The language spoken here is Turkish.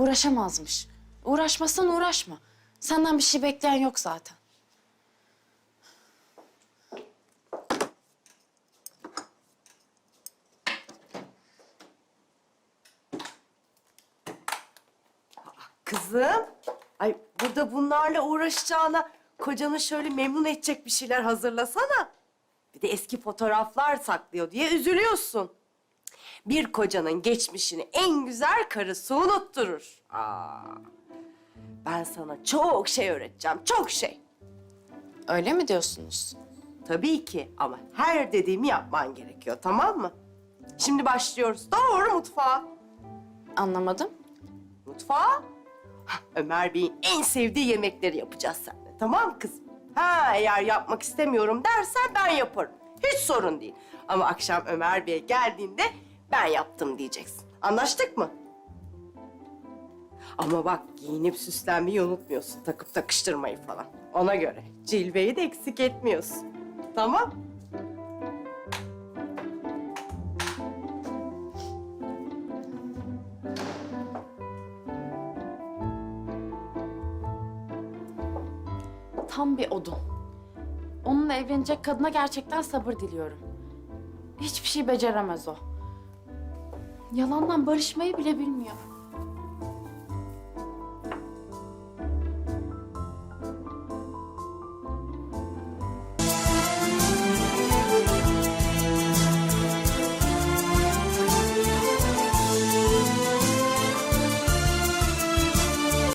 Uğraşamazmış. Uğraşmasan uğraşma. Senden bir şey bekleyen yok zaten. Kızım, ay burada bunlarla uğraşacağına kocanı şöyle memnun edecek bir şeyler hazırlasana. Bir de eski fotoğraflar saklıyor diye üzülüyorsun. Bir kocanın geçmişini en güzel karısı unutturur. Aa, ben sana çok şey öğreteceğim, çok şey. Öyle mi diyorsunuz? Tabii ki ama her dediğimi yapman gerekiyor, tamam mı? Şimdi başlıyoruz. Doğru mutfağa. Anlamadım. Mutfağa. Hah, Ömer Bey'in en sevdiği yemekleri yapacağız seninle. Tamam kızım? Ha eğer yapmak istemiyorum dersen ben yaparım. Hiç sorun değil. Ama akşam Ömer Bey geldiğinde ben yaptım diyeceksin. Anlaştık mı? Ama bak giyinip süslenmeyi unutmuyorsun. Takıp takıştırmayı falan. Ona göre cilveyi de eksik etmiyorsun. Tamam? Tam bir odun. Onunla evlenecek kadına gerçekten sabır diliyorum. Hiçbir şey beceremez o. Yalandan barışmayı bile bilmiyor.